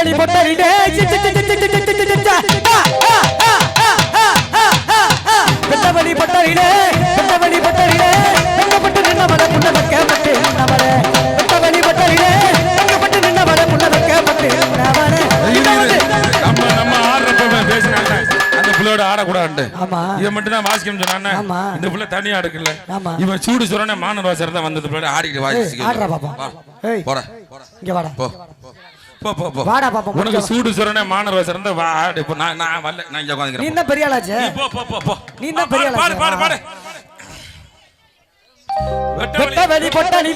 மணி பொட்டரிடே பெத்தமணி பொட்டரிடே பெத்தமணி ஆடக்கூடாது ஆமா. இதை மட்டும் தான் வாசிக்கணும் சொன்னானே தனியா அடுக்கல இவன் சூடு சுரண மானன் வாசர் தான் வந்தது பிள்ளை ஆடிக்கிட்டு வாசிக்க வாடா பாப்பா உனக்கு சூடு சொரண மாணவர் இருந்தா வா இப்போ நான் நான் வரல நான் இங்க நீ என்ன பெரிய ஆளாச்சு? போ போ போ போ. நீ ஆ, பெரிய பாடு, ஆளா? பாடு பாடு பாடு. பட்டரிலே பெட்டவழி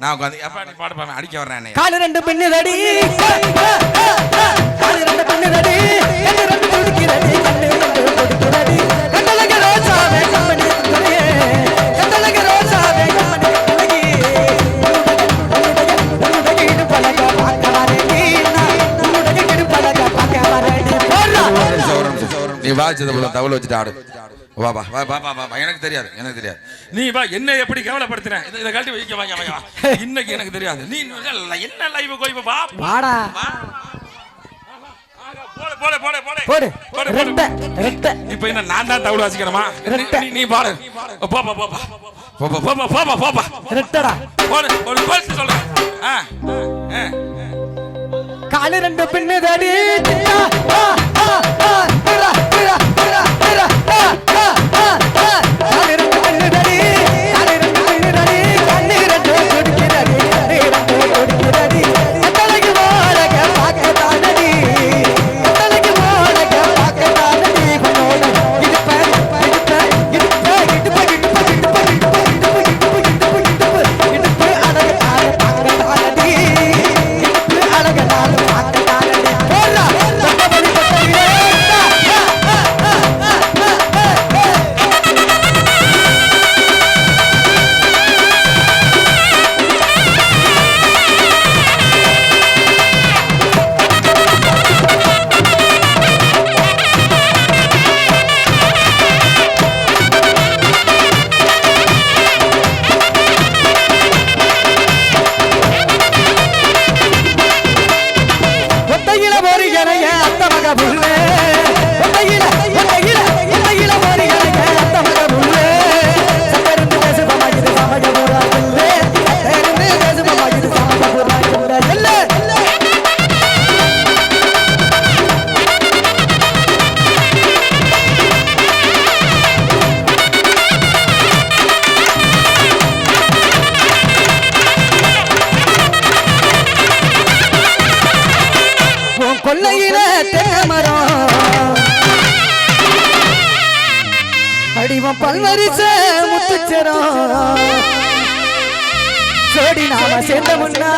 நான் உட்காந்து எப்பா நீ பாட பாப்பேன் அடிக்க வர்றேன் காலு ரெண்டு பெண்ணு தடி. காலு ரெண்டு பெண்ணு தடி. ரெண்டு ரெண்டு கொடுக்கிறது கண்ணு ரெண்டு கொடுக்கிறது கண்டலக ரோசாவே கம்பெனி துணையே கண்டலக ரோசாவே கம்பெனி துணையே உன்னுடைய இடுப்பழக பார்க்க வரேனே உன்னுடைய இடுப்பழக பார்க்க வரேனே நீ வாசிச்சது போல தவளை வச்சுட்டு ஆடு. வா வா வா வா வா எனக்கு தெரியாது எனக்கு தெரியாது நீ வா என்ன எப்படி கேவலப்படுத்துற இதை இதை கழட்டி வைக்க வாங்க வாங்க. இன்னைக்கு எனக்கு தெரியாது நீ என்ன லைவ் போய் வா வாடா போடு போடு போடு போடு போடு போடு, ரெட்ட போடு. ரெட்ட இப்போ என்ன நான் தான் தவிடு வாசிக்கிறமா ரெட்டை. நீ- பாடு போப்பா போப்பா போப்பா போப்பா போப்பா போப்பா ரெட்டடா போடு ஒரு கோல் சொல்லு ஆ காலு ரெண்டு பின்னுதடி திட்டா, ஆ, ஆ, ஆ, இவன் பல்வரிச முத்துச்சரம் ஜோடி நாம சேர்ந்த முன்னா.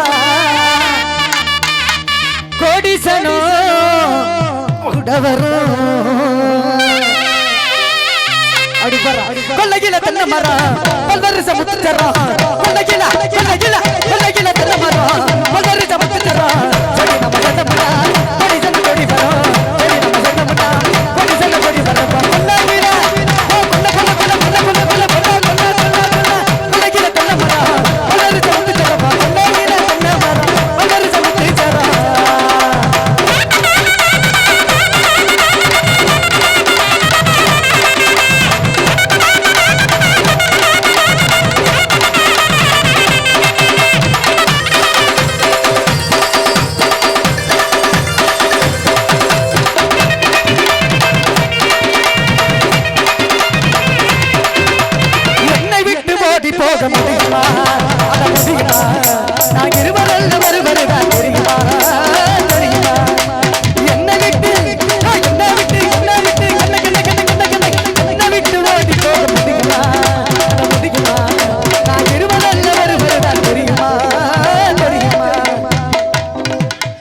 கோடிசனோ உடவரும் கொல்லகில தென்ன மரம். பல்வரிச முத்துச்சரம் கொல்லகில கொல்லகில கொல்லகில ஓடி போக முடியுமா